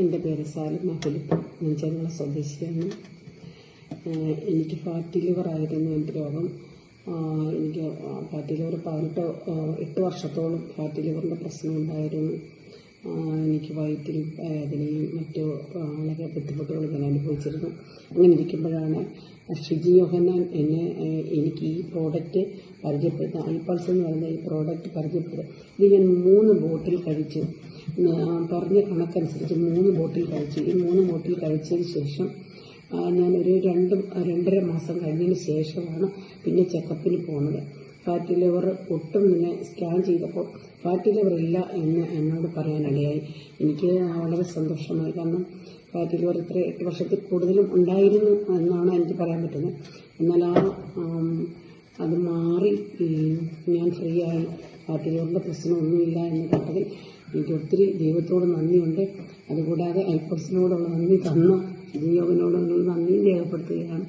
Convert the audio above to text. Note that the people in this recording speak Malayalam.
എന്റെ പേര് സാലിമ ഫിലിപ്പ്. ഞാൻ ചെറുകള സ്വദേശിയാണ്. എനിക്ക് ഫാറ്റി ലിവർ ആയിരുന്നു എന്റെ രോഗം. എനിക്ക് ഫാറ്റി ലിവർ പതിനെട്ട് എട്ട് വർഷത്തോളം ഫാറ്റി ലിവറിന്റെ പ്രശ്നം ഉണ്ടായിരുന്നു. എനിക്ക് വയറ്റിൽ വേദനയും മറ്റു വളരെ ബുദ്ധിമുട്ടുകളും ഞാൻ അനുഭവിച്ചിരുന്നു. അങ്ങനെ ഇരിക്കുമ്പോഴാണ് ഷിജി യോഹന്നാൻ എന്നെ എനിക്ക് ഈ പ്രോഡക്റ്റ് പരിചയപ്പെടുത്തുക ഐപൾസ് എന്ന് പറയുന്ന ഈ പ്രോഡക്റ്റ് പരിചയപ്പെടുത്തുക ഇത് ഞാൻ മൂന്ന് ബോട്ടിൽ കഴിച്ചു. പറഞ്ഞ കണക്കനുസരിച്ച് മൂന്ന് ബോട്ടിൽ കഴിച്ചു ഈ മൂന്ന് ബോട്ടിൽ കഴിച്ചതിന് ശേഷം ഞാനൊരു രണ്ട് രണ്ടര മാസം കഴിഞ്ഞതിന് ശേഷമാണ് പിന്നെ ചെക്കപ്പിന് പോകുന്നത് ഫാറ്റി ലിവർ ഒട്ടും തന്നെ സ്കാൻ ചെയ്തപ്പോൾ ഫാറ്റി ലിവർ ഇല്ല എന്ന് എന്നോട് പറയാനിടയായി എനിക്ക് വളരെ സന്തോഷമായി. കാരണം ഫാറ്റി ലിവർ ഇത്ര എട്ട് വർഷത്തിൽ കൂടുതലും ഉണ്ടായിരുന്നു എന്നാണ് എനിക്ക് പറയാൻ പറ്റുന്നത്. എന്നാൽ ആം, അത് മാറി ഞാൻ ഫ്രീ ആയി. ഫാറ്റി ലിവറിന്റെ പ്രശ്നമൊന്നുമില്ല എന്ന് കേട്ടതിൽ എനിക്ക് ഒത്തിരി ദൈവത്തോട് നന്ദിയുണ്ട്. അതുകൂടാതെ ഹെൽപ്പേഴ്സിനോടുള്ള നന്ദി തന്ന. ജിയോവിനോടുള്ള നന്ദിയും രേഖപ്പെടുത്തുകയാണ്.